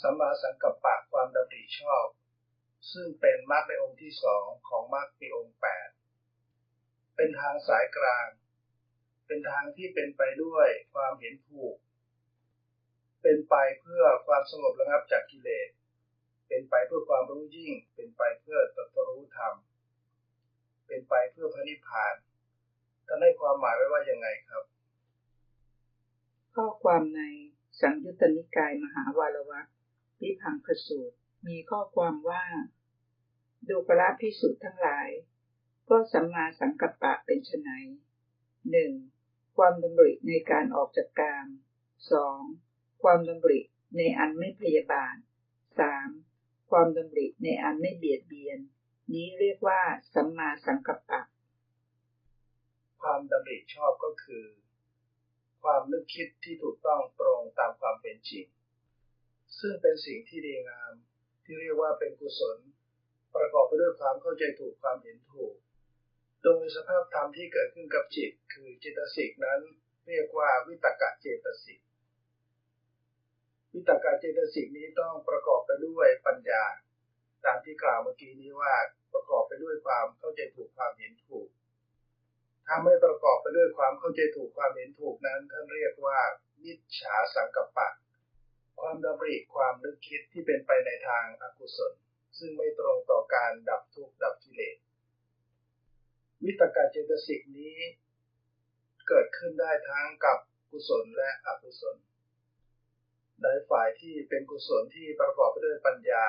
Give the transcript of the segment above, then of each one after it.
สัมมาสังกัปปะความดำริชอบ ซึ่งเป็นมรรคในองค์ที่สองของมรรคในองค์แปดเป็นทางสายกลาง เป็นทางที่เป็นไปด้วยความเห็นถูก เป็นไปเพื่อความสงบระงับจากกิเลส เป็นไปเพื่อความรู้ยิ่ง เป็นไปเพื่อตรัสรู้ธรรม เป็นไปเพื่อพระนิพพานท่านให้ความหมายไว้ว่ายังไงครับ ข้อความในสังยุตตนิกายมหาวารวะ วิพังคสูตร มีข้อความว่า ดูกระพิสุทธ์ทั้งหลาย ก็สัมมาสังกัปปะเป็นไนหนึ่งความดำริในการออกจากกามสองความดำริในอันไม่พยาบาทสามความดำริในอันไม่เบียดเบียน นี้เรียกว่าสัมมาสังกัปปะ ความดำริชอบก็คือ ความนึกคิดที่ถูกต้องตรงตามความเป็นจริง ซึ่งเป็นสิ่งที่ดีงาม ที่เรียกว่าเป็นกุศล ประกอบไปด้วยความเข้าใจถูกความเห็นถูก โดยสภาพธรรมที่เกิดขึ้นกับจิต คือเจตสิกนั้น เรียกว่าวิตกะเจตสิกวิตกะเจตสิกนี้ต้องประกอบไปด้วยปัญญา ตามที่กล่าวเมื่อกี้นี้ว่าประกอบไปด้วยความเข้าใจถูกความเห็นถูก ถ้าไม่ประกอบไปด้วยความเข้าใจถูกความเห็นถูกนั้นท่านเรียกว่ามิจฉาสังกัปปะ ความดำริความนึกคิดที่เป็นไปในทางอากุศล ซึ่งไม่ตรงต่อการดับทุกข์ดับกิเลสวิตกาเจตสิกนี้ เกิดขึ้นได้ทั้งกับกุศลและอกุศลในฝ่ายที่เป็นกุศลที่ประกอบไปด้วยปัญญา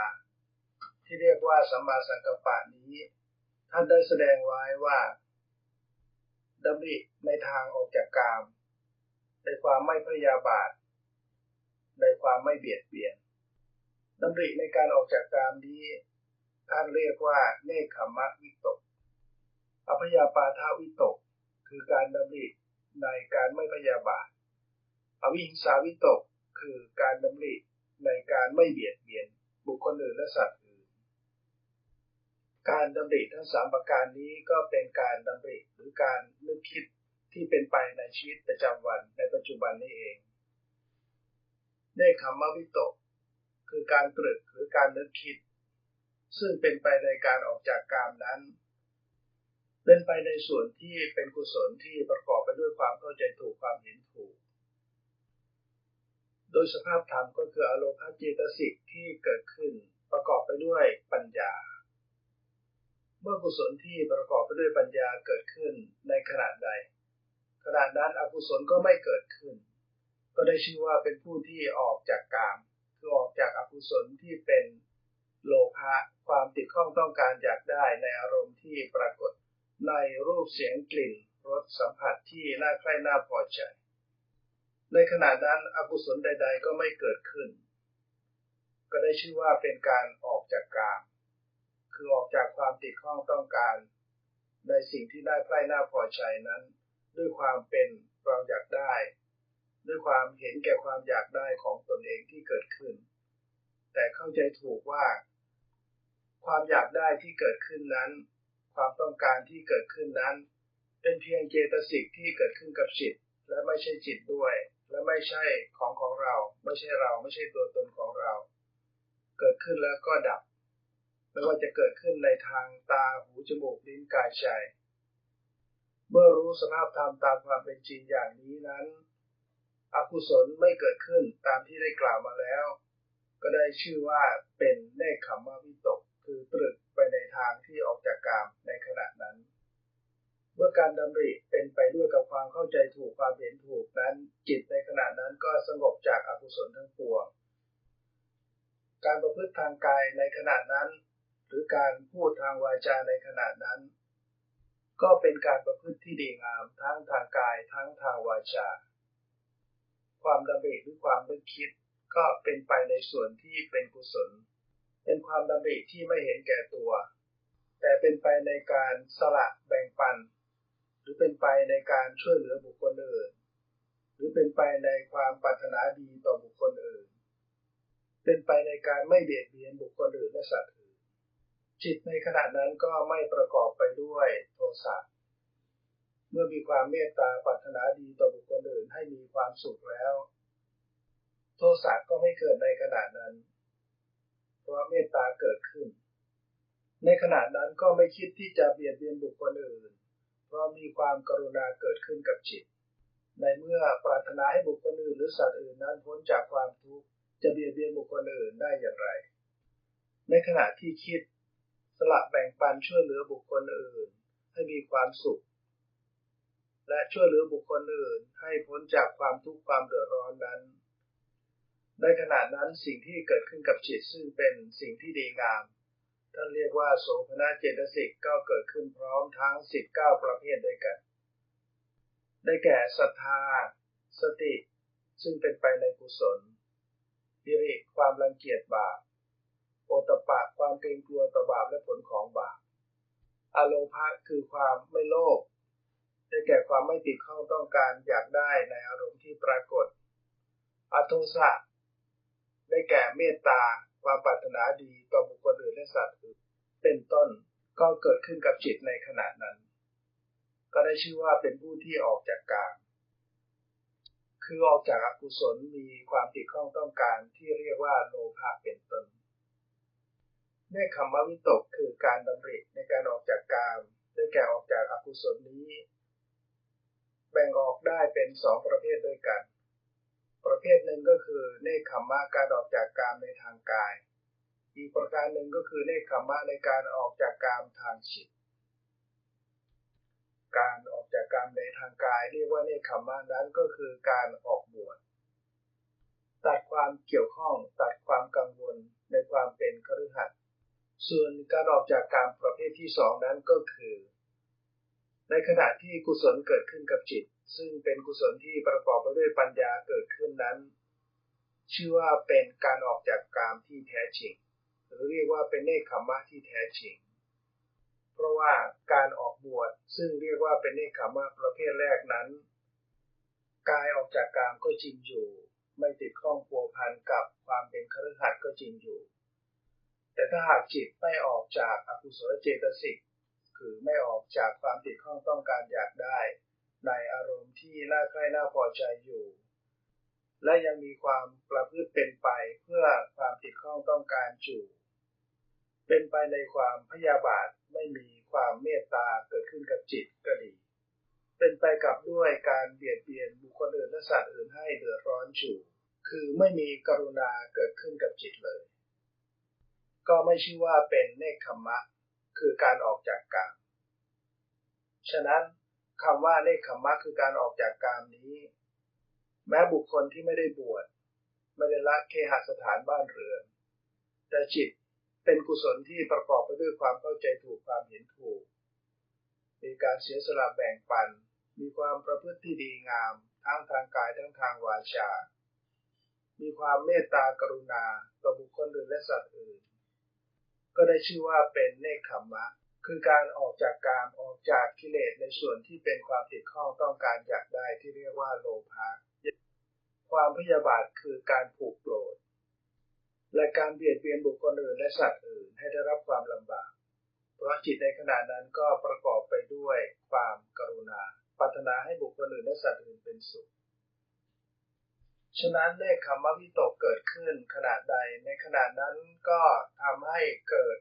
ที่เรียกว่าสัมมาสังกัปปะนี้ ท่านได้แสดงไว้ว่าดำริในทางออกจากกาม ในความไม่พยาบาท ในความไม่เบียดเบียนดำริในการออกจากกามนี้ ท่านเรียกว่าเนคขมะวิตก อภยาปาทาวิตก คือการดำริในการไม่พยาบาท อวิหิงสาวิตก คือการดำริในการไม่เบียดเบียน บุคคลอื่นและสัตว์อื่น การดำริทั้งสามประการนี้ก็เป็นการดำริหรือการนึกคิดที่เป็นไปในชีวิตประจำวันในปัจจุบันนี้เอง เนคขมวิตก คือการตรึกหรือการนึกคิด ซึ่งเป็นไปในการออกจากกามนั้น เป็นไปในส่วนที่เป็นกุศลที่ประกอบไปด้วยความเข้าใจถูกความเห็นถูก โดยสภาพธรรมก็คืออารมณ์เจตสิกที่เกิดขึ้นประกอบไปด้วยปัญญา เมื่อกุศลที่ประกอบไปด้วยปัญญาเกิดขึ้นในขณะใดขณะนั้นอกุศลก็ไม่เกิดขึ้น ก็ได้ชื่อว่าเป็นผู้ที่ออกจากกามคือออกจากอกุศลที่เป็นโลภะความติดข้องต้องการอยากได้ในอารมณ์ที่ปรากฏในรูปเสียงกลิ่นรสสัมผัสที่น่าใคร่น่าพอใจ ในขณะนั้นอกุศลใด ๆ ก็ไม่เกิดขึ้น ก็ได้ชื่อว่าเป็นการออกจากกามคือออกจากความติดข้องต้องการ ในสิ่งที่น่าใคร่น่าพอใจนั้น ด้วยความเป็นความอยากได้ ด้วยความเห็นแก่ความอยากได้ของตนเองที่เกิดขึ้น แต่เข้าใจถูกว่า ความอยากได้ที่เกิดขึ้นนั้น ความต้องการที่เกิดขึ้นนั้น เป็นเพียงเจตสิกที่เกิดขึ้นกับจิต และไม่ใช่จิตด้วย และไม่ใช่ของของเรา ไม่ใช่เราไม่ใช่ตัวตนของเรา เกิดขึ้นแล้วก็ดับไม่ว่าจะเกิดขึ้นในทางตาหูจมูกลิ้นกายใจเมื่อรู้สภาพธรรมตามความเป็นจริงอย่างนี้นั้น อกุศลไม่เกิดขึ้นตามที่ได้กล่าวมาแล้ว ก็ได้ชื่อว่าเป็นเนคขมวิตก คือตรึกไปในทางที่ออกจากกามในขณะนั้น เมื่อการดำริเป็นไปด้วยกับความเข้าใจถูกความเห็นถูกนั้น จิตในขณะนั้นก็สงบจากอกุศลทั้งปวงการประพฤติทางกายในขณะนั้น หรือการพูดทางวาจาในขณะนั้น ก็เป็นการประพฤติที่ดีงามทั้งทางกายทั้งทางวาจา ความดำริหรือความนึกคิด ก็เป็นไปในส่วนที่เป็นกุศล เป็นความดำริที่ไม่เห็นแก่ตัว แต่เป็นไปในการสละแบ่งปัน หรือเป็นไปในการช่วยเหลือบุคคลอื่น หรือเป็นไปในความปรารถนาดีต่อบุคคลอื่น เป็นไปในการไม่เบียดเบียนบุคคลอื่นและสัตว์อื่นจิตในขณะนั้นก็ไม่ประกอบไปด้วยโทสะ เมื่อมีความเมตตาปรารถนาดีต่อบุคคลอื่นให้มีความสุขแล้ว โทสะก็ไม่เกิดในขณะนั้น เพราะเมตตาเกิดขึ้น ในขณะนั้นก็ไม่คิดที่จะเบียดเบียนบุคคลอื่น เพราะมีความกรุณาเกิดขึ้นกับจิต ในเมื่อปรารถนาให้บุคคลอื่นหรือสัตว์อื่นนั้นพ้นจากความทุกข์จะเบียดเบียนบุคคลอื่นได้อย่างไร ในขณะที่คิดสละแบ่งปันช่วยเหลือบุคคลอื่น ให้มีความสุข และช่วยเหลือบุคคลอื่นให้พ้นจากความทุกข์ความเดือดร้อนนั้น ในขณะนั้นสิ่งที่เกิดขึ้นกับจิตซึ่งเป็นสิ่งที่ดีงาม ท่านเรียกว่าโสภณเจตสิกก็เกิดขึ้นพร้อมทั้ง 19 ประเภทด้วยกัน ได้แก่ศรัทธา สติ ซึ่งเป็นไปในกุศลดิริความรังเกียจบาปโอตปะความเกรงกลัวต่อบาปและผลของบาปอโลภะคือความไม่โลภ ได้แก่ความไม่ติดข้องต้องการอยากได้ในอารมณ์ที่ปรากฏอโทสะได้แก่เมตตา ความปรารถนาดีต่อบุคคลอื่นและสัตว์อื่นเป็นต้นก็เกิดขึ้นกับจิตในขณะนั้น ก็ได้ชื่อว่าเป็นผู้ที่ออกจากกามคือออกจากอกุศลมีความติดข้องต้องการที่เรียกว่าโลภะเป็นต้นเนคขมวิตกคือการดำริในการออกจากกามได้แก่ออกจากอกุศลนี้ แบ่งออกได้เป็นสองประเภทด้วยกัน ประเภทหนึ่งก็คือเนคขมมะการออกจากกามในทางกาย อีกประการหนึ่งก็คือเนคขมมะในการออกจากกามทางจิต การออกจากการในทางกายเรียกว่าเนคขมมะนั้นก็คือการออกบวชตัดความเกี่ยวข้องตัดความกังวลในความเป็นคฤหัสถ์ส่วนการออกจากการประเภทที่สองนั้นก็คือ ในขณะที่กุศลเกิดขึ้นกับจิต ซึ่งเป็นกุศลที่ประกอบไปด้วยปัญญาเกิดขึ้นนั้น ชื่อว่าเป็นการออกจากกามที่แท้จริง หรือเรียกว่าเป็นเนคขมะที่แท้จริง เพราะว่าการออกบวชซึ่งเรียกว่าเป็นเนคขมมะประเภทแรกนั้น กายออกจากกามก็จริงอยู่ ไม่ติดข้องพัวพันกับความเป็นคฤหัสถ์ก็จริงอยู่ แต่ถ้าหากจิตไม่ออกจากอกุศลเจตสิก คือไม่ออกจากความติดข้องต้องการอยากได้ ในอารมณ์ที่น่าใคร่น่าพอใจอยู่ และยังมีความประพฤติเป็นไปเพื่อความติดข้องต้องการจูเป็นไปในความพยาบาทไม่มีความเมตตาเกิดขึ้นกับจิตก็ดี เป็นไปกับด้วยการเบียดเบียนบุคคลอื่นและสัตว์อื่นให้เดือดร้อนจูคือไม่มีกรุณาเกิดขึ้นกับจิตเลย ก็ไม่ชื่อว่าเป็นเนคขมะ คือการออกจากกามฉะนั้นคำว่าเนคขมะคือการออกจากกามนี้ แม้บุคคลที่ไม่ได้บวชไม่ได้ละเคหสถานบ้านเรือน แต่จิตเป็นกุศลที่ประกอบไปด้วยความเข้าใจถูกความเห็นถูก มีการเสียสละแบ่งปัน มีความประพฤติที่ดีงาม ทั้งทางกายทั้งทางวาจา มีความเมตตากรุณาต่อบุคคลอื่นและสัตว์อื่น ก็ได้ชื่อว่าเป็นเนคขมมะ คือการออกจากการออกจากกิเลสในส่วนที่เป็นความติดข้องต้องการอยากได้ที่เรียกว่าโลภะความพยาบาทคือการผูกโกรธและการเบียดเบียนบุคคลอื่นและสัตว์อื่นให้ได้รับความลำบาก เพราะจิตในขณะนั้นก็ประกอบไปด้วยความกรุณาปรารถนาให้บุคคลอื่นและสัตว์อื่นเป็นสุข ฉะนั้นเลขคำว่าวิตกเกิดขึ้นขนาดใด ในขณะนั้นก็ทำให้เกิด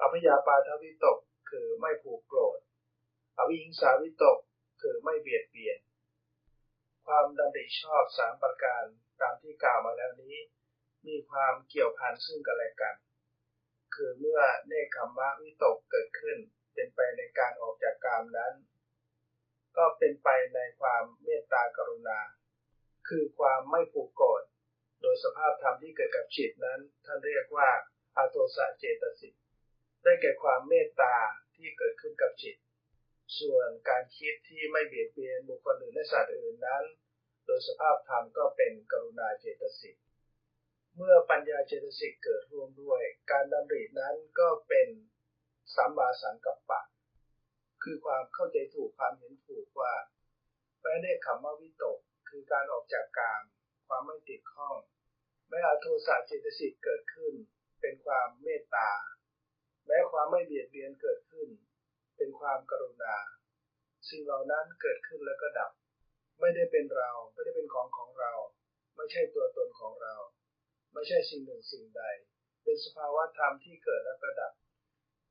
อภิยาปาทวิตกคือไม่ผูกโกรธ อวิหิงสาวิตกคือไม่เบียดเบียน ความดำริชอบสามประการตามที่กล่าวมาแล้วนี้ มีความเกี่ยวพันซึ่งกันและกัน คือเมื่อเนคขมมะวิตกเกิดขึ้น เป็นไปในการออกจากกามนั้น ก็เป็นไปในความเมตตากรุณา คือความไม่ผูกโกรธโดยสภาพธรรมที่เกิดกับจิตนั้น ท่านเรียกว่าอาโทสะเจตสิกได้แก่ความเมตตาที่เกิดขึ้นกับจิต ส่วนการคิดที่ไม่เบียดเบียนบุคคลอื่นและสัตว์อื่นนั้น โดยสภาพธรรมก็เป็นกรุณาเจตสิกเมื่อปัญญาเจตสิกเกิดร่วมด้วย การดำรินั้นก็เป็นสัมมาสังกัปปะ คือความเข้าใจถูกความเห็นถูกว่าแม้ได้คำว่าวิตก คือการออกจากกามความไม่ติดข้องแม้อโทสะเจตสิกเกิดขึ้น เป็นความเมตตา แม้ความไม่เบียดเบียนเกิดขึ้น เป็นความกรุณา สิ่งเหล่านั้นเกิดขึ้นแล้วก็ดับ ไม่ได้เป็นเรา ไม่ได้เป็นของของเรา ไม่ใช่ตัวตนของเรา ไม่ใช่สิ่งหนึ่งสิ่งใด เป็นสภาวะธรรมที่เกิดและประดับ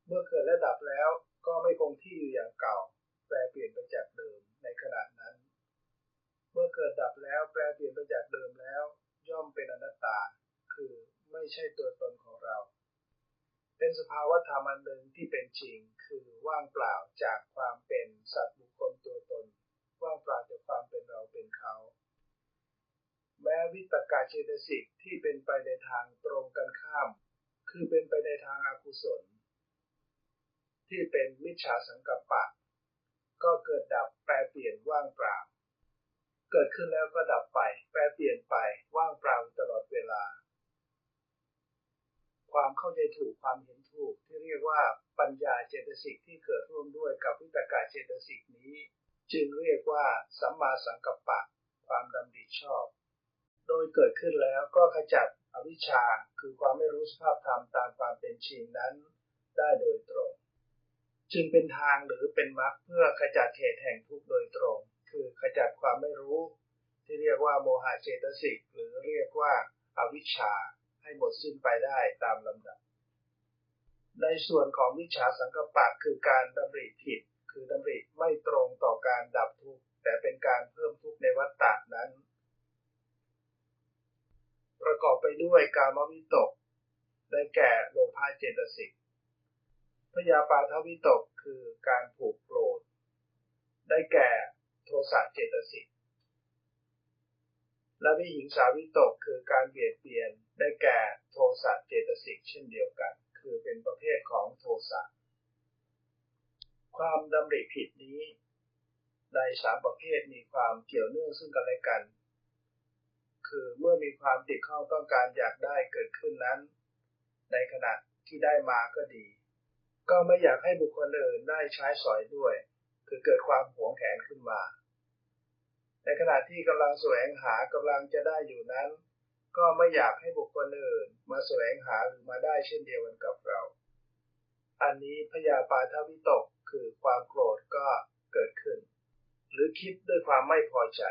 เมื่อเกิดและดับแล้วก็ไม่คงที่อยู่อย่างเก่า แปลเปลี่ยนไปจากเดิมในขณะนั้น เมื่อเกิดดับแล้วแปลเปลี่ยนไปจากเดิมแล้ว ย่อมเป็นอนัตตา คือไม่ใช่ตัวตนของเรา เป็นสภาวะธรรมอันหนึ่งที่เป็นจริง คือว่างเปล่าจากความเป็นสัตว์บุคคลตัวตน ว่างเปล่าจากความเป็นเราเป็นเขา แม้วิตกาเจตสิกที่เป็นไปในทางตรงกันข้าม คือเป็นไปในทางอากุศล ที่เป็นมิจฉาสังกัปปะ ก็เกิดดับแปรเปลี่ยนว่างเปล่า เกิดขึ้นแล้วก็ดับไป แปรเปลี่ยนไป ว่างเปล่าตลอดเวลา ความเข้าใจถูกความเห็นถูกที่เรียกว่าปัญญาเจตสิกที่เกิดร่วมด้วยกับวิตกาเจตสิกนี้ จึงเรียกว่าสัมมาสังกัปปะ ความดำริชอบ โดยเกิดขึ้นแล้วก็ขจัดอวิชชาคือความไม่รู้สภาพธรรมตามความเป็นจริงนั้น ได้โดยตรง จึงเป็นทางหรือเป็นมรรคเพื่อขจัดเหตุแห่งทุกข์โดยตรง คือขจัดความไม่รู้ ที่เรียกว่าโมหะเจตสิกหรือเรียกว่าอาวิชชาให้หมดสิ้นไปได้ตามลำดับ ในส่วนของวิชาสังกปะคือการดำริผิด คือดำริไม่ตรงต่อการดับทุกข์แต่เป็นการเพิ่มทุกข์ในวัฏฏะนั้น ประกอบไปด้วยการมวิตก ได้แก่โลภะเจตสิกพยาปาทวิตกคือการผูกโกรธได้แก่ โทสะเจตสิกและวิหิงสาวิตกคือการเบียดเบียนได้แก่โทสะเจตสิกเช่นเดียวกัน คือเป็นประเภทของโทสะความดำริผิดนี้ ในสามประเภทมีความเกี่ยวเนื่องซึ่งกันและกัน คือเมื่อมีความติดข้องต้องการอยากได้เกิดขึ้นนั้น ในขณะที่ได้มาก็ดี ก็ไม่อยากให้บุคคลอื่นได้ใช้สอยด้วย คือเกิดความหวงแหนขึ้นมา ในขณะที่กำลังแสวงหากำลังจะได้อยู่นั้น ก็ไม่อยากให้บุคคลอื่นมาแสวงหาหรือมาได้เช่นเดียวกันกับเรา อันนี้พยาปาทวิตกคือความโกรธก็เกิดขึ้น หรือคิดด้วยความไม่พอใจ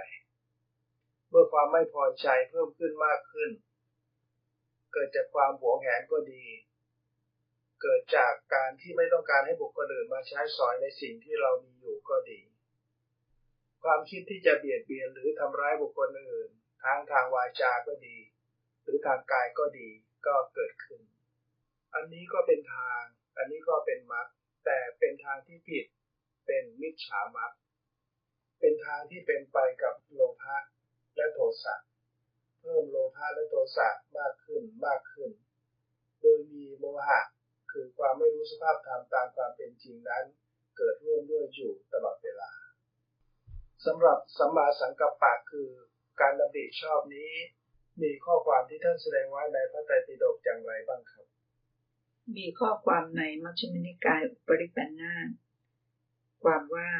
เมื่อความไม่พอใจเพิ่มขึ้นมากขึ้น เกิดจากความหวงแหนก็ดี เกิดจากการที่ไม่ต้องการให้บุคคลอื่นมาใช้สอยในสิ่งที่เรามีอยู่ก็ดี ความคิดที่จะเบียดเบียนหรือทำร้ายบุคคลอื่นทางทางวาจาก็ดี หรือทางกายก็ดีก็เกิดขึ้น อันนี้ก็เป็นทาง อันนี้ก็เป็นมรรคแต่เป็นทางที่ผิด เป็นมิจฉามรรคเป็นทางที่เป็นไปกับโลภะและโทสะเพิ่มโลภะและโทสะมากขึ้นมากขึ้น โดยมีโมหะ คือความไม่รู้สภาพธรรมตามความเป็นจริงนั้น เกิดร่วมด้วยอยู่ตลอดเวลาสำหรับสัมมาสังกัปปะคือการดำริชอบนี้ มีข้อความที่ท่านแสดงไว้ในพระไตรปิฎกอย่างไรบ้างครับ มีข้อความในมัชฌิมนิกายอุปริปันธาความว่า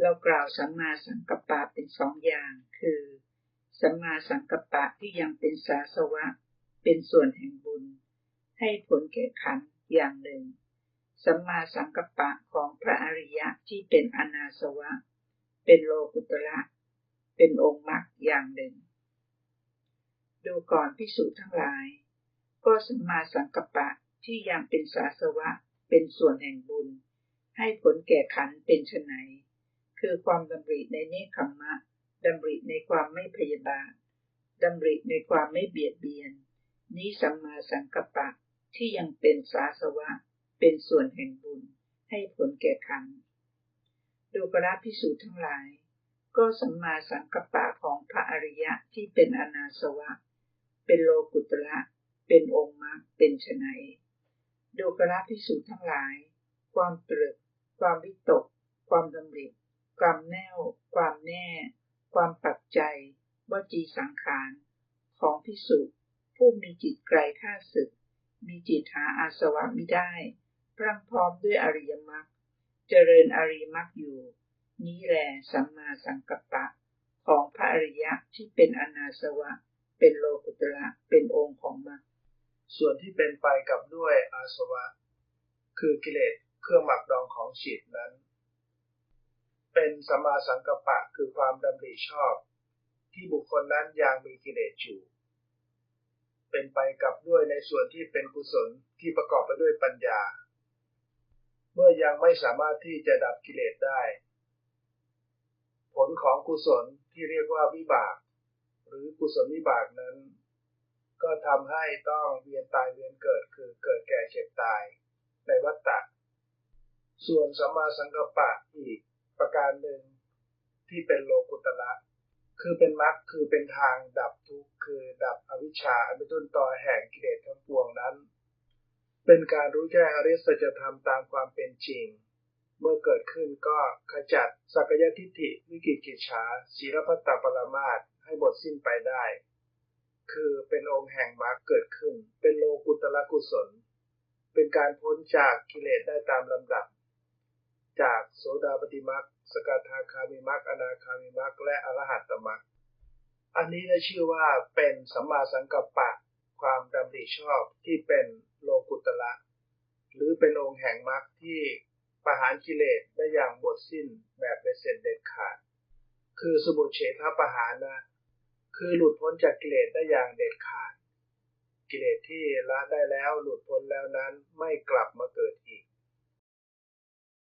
เรากล่าวสัมมาสังกัปปะเป็นสองอย่าง คือสัมมาสังกัปปะที่ยังเป็นสาสวะ เป็นส่วนแห่งบุญ ให้ผลแก่ขัน อย่างหนึ่ง สัมมาสังกัปปะของพระอริยะที่เป็นอนาสวะ เป็นโลกุตระ เป็นองค์มรรคอย่างหนึ่ง ดูก่อนพิสูจน์ทั้งหลาย ก็สัมมาสังกัปปะที่ยังเป็นสาสวะ เป็นส่วนแห่งบุญ ให้ผลแก่ขันเป็นไนคือความดำริในเนคขมมะดำริในความไม่พยาบาทดำริในความไม่เบียดเบียน นี้สัมมาสังกัปปะ ที่ยังเป็นสาสวะ เป็นส่วนแห่งบุญ ให้ผลแก่ขันดูกราพิสูจน์ทั้งหลาย ก็สัมมาสังกัปปะของพระอริยะที่เป็นอนาสวะ เป็นโลกุตระเป็นองค์มรรคเป็นไฉนดูกราพิสูจน์ทั้งหลาย ความตรึก ความวิตก ความดำริความแน่ว ความแน่ ความปักใจวจีสังขาร ของพิสุผู้มีจิตไกลข้าศึก มีจิตหาอาสวะไมิได้ พรั่งพร้อมด้วยอริยมรรค เจริญอริยมรรคอยู่ นี้แหลสัมมาสังกัปปะ ของพระอริยะที่เป็นอนาสวะ เป็นโลกุตระ เป็นองค์ของมรรค ส่วนที่เป็นไปกับด้วยอาสวะ คือกิเลสเครื่องหมักดองของจิตนั้น เป็นสัมมาสังกัปปะคือความดำริชอบ ที่บุคคลนั้นยังมีกิเลสอยู่ เป็นไปกับด้วยในส่วนที่เป็นกุศลที่ประกอบไปด้วยปัญญา เมื่อยังไม่สามารถที่จะดับกิเลสได้ ผลของกุศลที่เรียกว่าวิบาก หรือกุศลวิบากนั้น ก็ทำให้ต้องเวียนตายเวียนเกิดคือเกิดแก่เจ็บตายในวัฏฏะส่วนสัมมาสังกัปปะอีกประการหนึ่งที่เป็นโลกุตละ คือเป็นมรรคคือเป็นทางดับทุกข์คือดับอวิชชาอันเป็นต้นตอแห่งกิเลสทั้งปวงนั้น เป็นการรู้แจ้งอริยสัจธรรมตามความเป็นจริง เมื่อเกิดขึ้นก็ขจัดสักยทิฏฐิวิกิกิจฉาศีลพัตตปรมาตให้หมดสิ้นไปได้ คือเป็นองค์แห่งมรรคเกิดขึ้น เป็นโลกุตละกุศล เป็นการพ้นจากกิเลสได้ตามลำดับ โสดาปฏิมรรคสกทาคามิมรรคอนาคามิมรรคและอรหัตตมรรคอันนี้ได้ชื่อว่าเป็นสัมมาสังกัปปะ ความดำริชอบที่เป็นโลกุตละหรือเป็นองค์แห่งมรรคที่ประหารกิเลสได้อย่างหมดสิ้นแบบเป็นเสร็จเด็ดขาด คือสมุทเฉทประหารนะคือหลุดพ้นจากกิเลสได้อย่างเด็ดขาด กิเลสที่ละได้แล้วหลุดพ้นแล้วนั้นไม่กลับมาเกิด